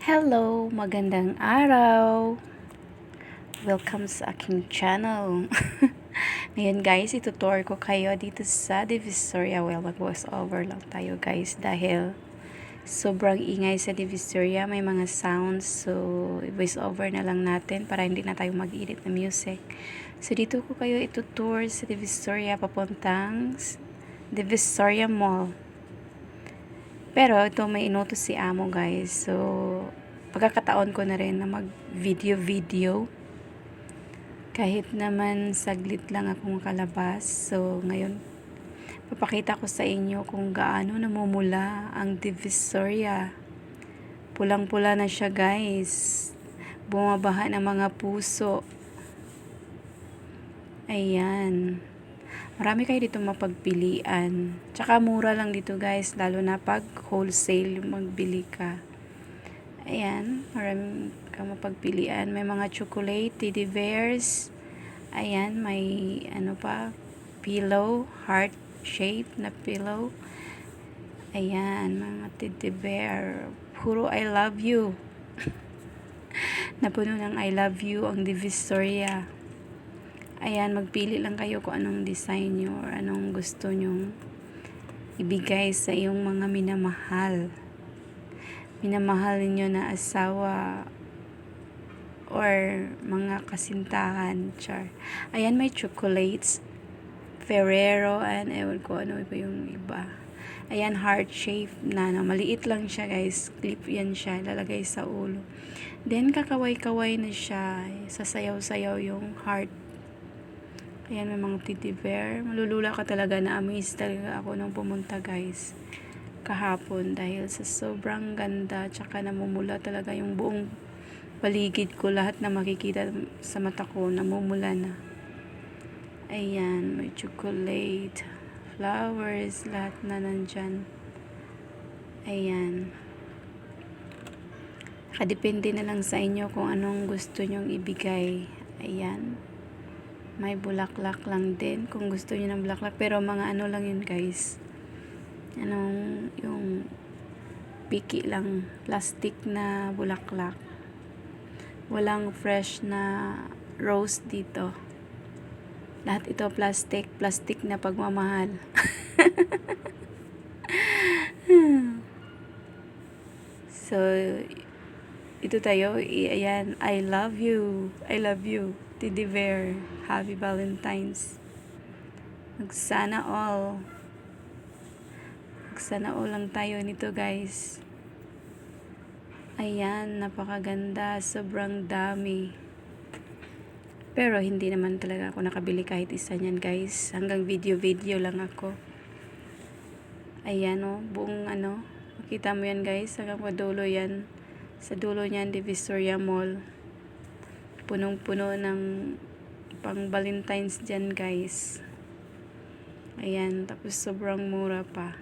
Hello, magandang araw. Welcome sa aking channel. Ngayon guys, itutour ko kayo dito sa Divisoria. Well, mag-voice over lang tayo guys dahil sobrang ingay sa Divisoria. May mga sounds. So, voice over na lang natin para hindi na tayo mag-edit ng music. So, dito ko kayo itutour sa Divisoria papuntang Divisoria Mall. Pero ito may inutos si Amo guys. So, pagkakataon ko na rin na mag video-video. Kahit naman saglit lang akong kalabas. So, ngayon, papakita ko sa inyo kung gaano namumula ang Divisoria. Pulang-pula na siya guys. Bumabaha ng mga puso. Ayan. Marami kayo dito mapagpilian. Tsaka mura lang dito guys, lalo na pag wholesale magbili ka. Ayan, marami kang mapagpilian. May mga chocolate, teddy bears. Ayan, may ano pa, pillow, heart shape na pillow. Ayan, mga teddy bear. Puro I love you. Napuno ng I love you ang Divisoria. Ayan, magpili lang kayo kung anong design nyo or anong gusto nyong ibigay sa iyong mga minamahal. Minamahal ninyo na asawa or mga kasintahan. Char. Ayan, may chocolates. Ferrero and ewan ko ano pa yung iba. Ayan, heart shape na, no? Maliit lang siya, guys. Clip yan siya. Lalagay sa ulo. Then, kakaway-kaway na siya. Sasayaw-sayaw yung heart Ayan, may mga teddy bear. Malulula ka talaga na amaze talaga ako nung pumunta guys. Kahapon dahil sa sobrang ganda tsaka namumula talaga yung buong paligid ko. Lahat na makikita sa mata ko namumula na. Ayan, may chocolate, flowers, lahat na nandyan. Ayan. Nakadepende na lang sa inyo kung anong gusto nyong ibigay. Ayan may bulaklak lang din kung gusto niyo ng bulaklak. Pero mga ano lang yun guys. Anong yung piki lang plastic na bulaklak. Walang fresh na rose dito. Lahat ito plastic plastic na pagmamahal. So ito tayo. Ayan I love you. I love you Teddy Bear Happy Valentine's. Magsana all. Magsana all lang tayo nito guys. Ayan napakaganda. Sobrang dami. Pero hindi naman talaga ako nakabili kahit isa niyan guys. Hanggang video video lang ako. Ayan oh, buong ano. Makita mo yan guys. Hanggang padulo yan. Sa dulo niyan Divisoria Mall punong-puno ng pang Valentine's dyan guys. Ayan tapos sobrang mura pa.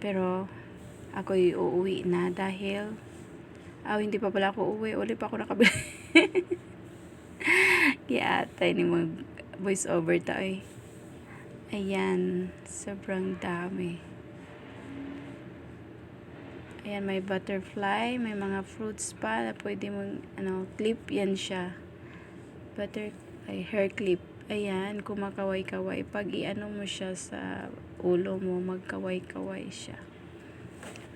Pero ako uuwi na dahil ah hindi pa pala ako uwi uli pa ako nakabili. Kaya tayo ni mag voice over tayo. Ayan sobrang dami Ayan, may butterfly, may mga fruits pa na pwede mong, ano, clip yan siya. Butter, ay, hair clip. Ayan, kumakaway-kaway. Pag iano mo siya sa ulo mo, magkaway-kaway siya.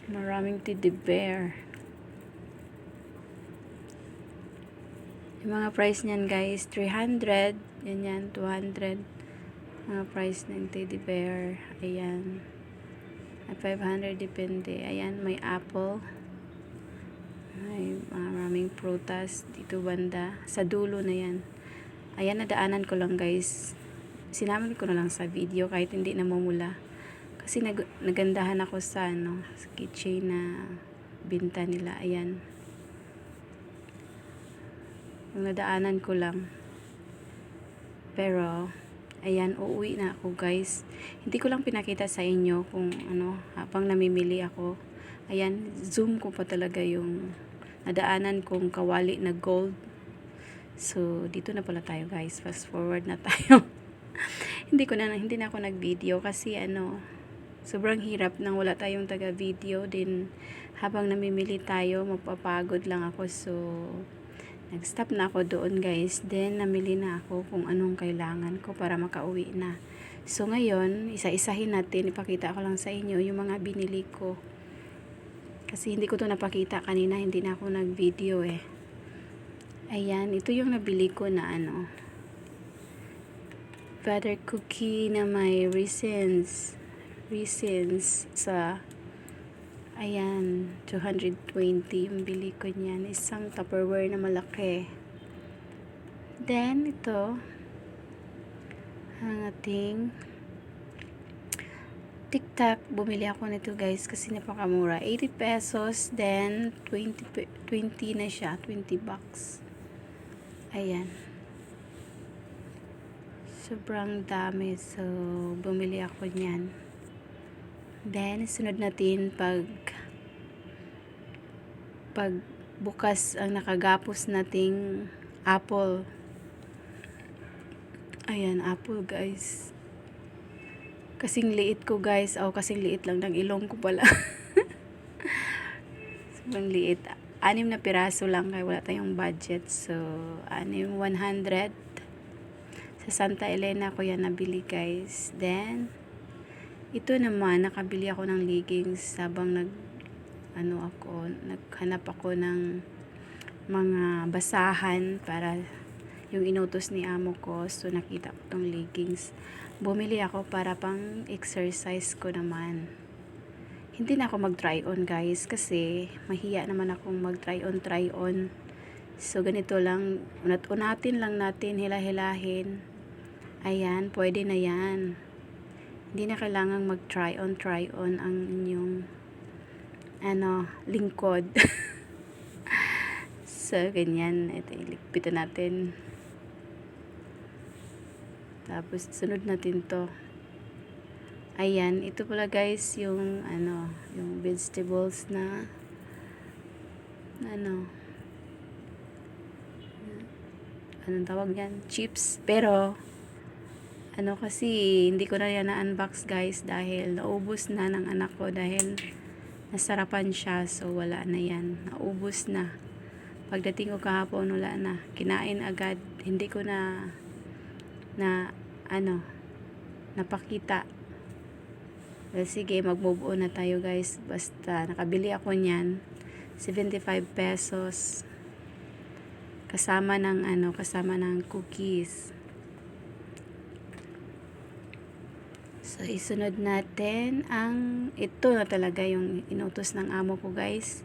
Maraming teddy bear. Yung mga price niyan guys, 300. Yan yan, 200. Mga price ng teddy bear. Ayan. At 500 depende. Ayan, may apple. May maraming prutas dito banda. Sa dulo na yan. Ayan, nadaanan ko lang guys. Sinamin ko na lang sa video kahit hindi namumula. Kasi nag nagandahan ako sa, ano, sa kitchen na binta nila. Ayan. Nadaanan ko lang. Pero, Ayan, uuwi na ako guys. Hindi ko lang pinakita sa inyo kung ano, habang namimili ako. Ayan, zoom ko pa talaga yung nadaanan kong kawali na gold. So, dito na pala tayo guys. Fast forward na tayo. hindi ko na, hindi na ako nag-video kasi ano, sobrang hirap nang wala tayong taga-video din habang namimili tayo mapapagod lang ako so nag-stop na ako doon guys. Then namili na ako kung anong kailangan ko para makauwi na. So ngayon isa-isahin natin. Ipakita ko lang sa inyo yung mga binili ko. Kasi hindi ko to napakita kanina. Hindi na ako nag-video eh. Ayan ito yung nabili ko na ano butter cookie na may raisins raisins sa ayan 220 yung bili ko niyan. Isang tupperware na malaki. Then ito. Ang ating tiktak bumili ako nito guys kasi napakamura. 80 pesos then 20 pe- 20 na siya 20 bucks. Ayan. Sobrang dami. So bumili ako niyan. Then sunod natin pag pag bukas ang nakagapos nating apple. Ayan apple guys. Kasing liit ko guys. Oh kasing liit lang ng ilong ko pala. Sobrang liit. Anim na piraso lang kaya wala tayong budget. So anim 100 sa Santa Elena ko yan nabili guys. Then, ito naman, nakabili ako ng leggings habang nag, ano ako, naghanap ako ng mga basahan para yung inutos ni amo ko. So, nakita ko tong leggings. Bumili ako para pang exercise ko naman. Hindi na ako mag-try on guys kasi mahiya naman akong mag-try on, try on. So, ganito lang, unat-unatin lang natin, hila-hilahin. Ayan, pwede na yan. Hindi na kailangang mag-try on, try on ang inyong ano, lingkod. so, ganyan. Ito, iligpitan natin. Tapos, sunod natin to. Ayan, ito pala guys, yung ano, yung vegetables na ano, anong tawag yan? Chips. Pero, ano kasi, hindi ko na yan na-unbox guys dahil naubos na ng anak ko dahil nasarapan siya so wala na yan. Naubos na. Pagdating ko kahapon wala na. Kinain agad. Hindi ko na na ano napakita. Well, sige, mag-move on na tayo guys. Basta nakabili ako niyan 75 pesos kasama ng ano, kasama ng cookies. So, isunod natin ang, ito na talaga yung inutos ng amo ko guys.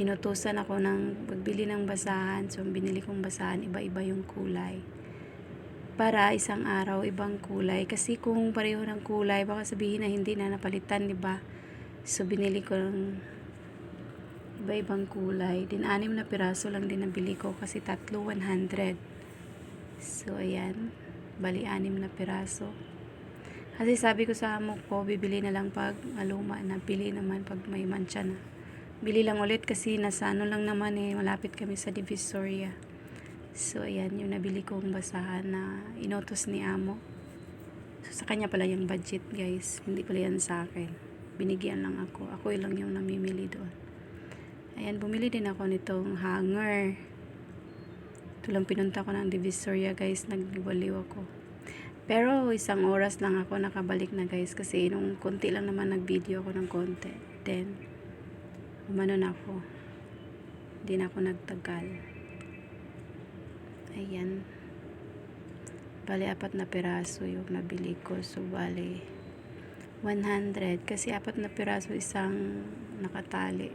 Inutusan ako ng pagbili ng basahan. So, binili kong basahan, iba-iba yung kulay. Para isang araw, ibang kulay. Kasi kung pareho ng kulay, baka sabihin na hindi na napalitan, di ba? So, binili ko ng iba-ibang kulay. Din, anim na piraso lang din nabili ko kasi tatlo 100. So, ayan bali anim na piraso. Kasi sabi ko sa amo ko, bibili na lang pag maluma na, pili naman pag may mancha na. Bili lang ulit kasi nasa ano lang naman eh, malapit kami sa Divisoria. So, ayan, yung nabili kong basahan na inotos ni amo. So, sa kanya pala yung budget, guys. Hindi pala yan sa akin. Binigyan lang ako. Ako lang yung namimili doon. Ayan, bumili din ako nitong hanger. Ito lang pinunta ko ng Divisoria guys, nagbaliw ako. Pero isang oras lang ako nakabalik na guys kasi nung konti lang naman nag-video ako ng konti. Then, umano na ako. Hindi na ako nagtagal. Ayan. Bali, apat na piraso yung nabili ko. So, bali, 100. Kasi apat na piraso isang nakatali.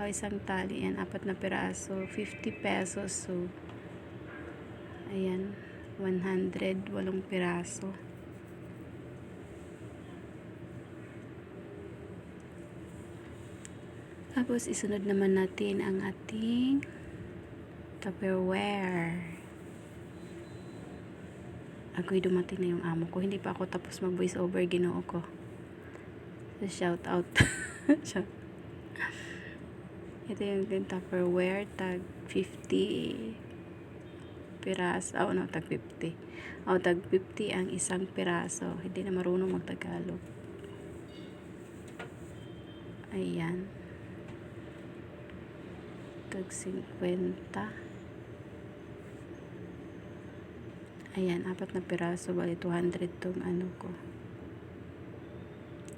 O, isang tali yan. Apat na piraso. 50 pesos. So, Ayan, 100, walong piraso. Tapos, isunod naman natin ang ating Tupperware. Ako'y dumating na yung amo ko. Hindi pa ako tapos mag voice over ginoo ko. So, shout out. Ito yung Tupperware, tag 50 piraso. Oh, no, tag 50. Oh, tag 50 ang isang piraso. Hindi na marunong magtagalog. Ayan. Tag 50. Ayan, apat na piraso. Bali, 200 tong ano ko.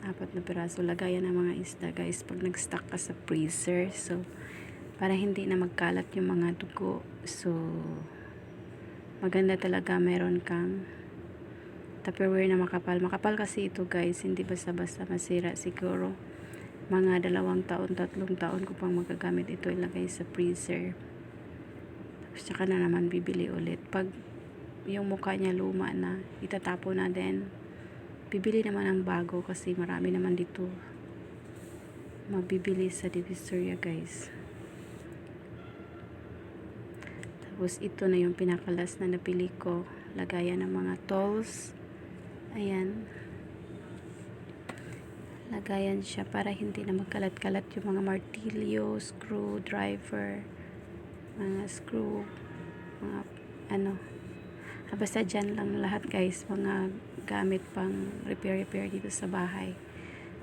Apat na piraso. Lagayan ng mga isda, guys. Pag nag-stock ka sa freezer. So, para hindi na magkalat yung mga dugo. So, maganda talaga meron kang Tupperware na makapal. Makapal kasi ito, guys. Hindi basta-basta masira. Siguro, mga dalawang taon, tatlong taon ko pang magagamit ito ilagay sa freezer. Tapos, tsaka na naman bibili ulit. Pag yung mukha niya luma na, itatapo na din. Bibili naman ng bago kasi marami naman dito mabibili sa Divisoria guys. Tapos ito na yung pinakalas na napili ko. Lagayan ng mga tools. Ayan. Lagayan siya para hindi na magkalat-kalat yung mga martilyo, screwdriver, mga screw, mga ano, Ah, basta dyan lang lahat guys, mga gamit pang repair-repair dito sa bahay.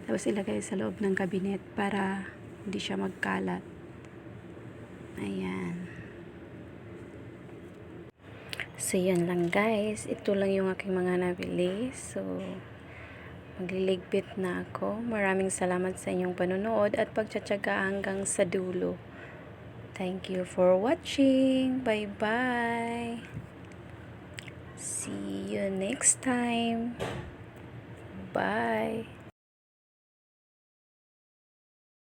Tapos ilagay sa loob ng kabinet para hindi siya magkalat. Ayan. So, yan lang guys. Ito lang yung aking mga nabili. So, magliligpit na ako. Maraming salamat sa inyong panonood at pagtsatsaga hanggang sa dulo. Thank you for watching. Bye-bye. See you next time. Bye.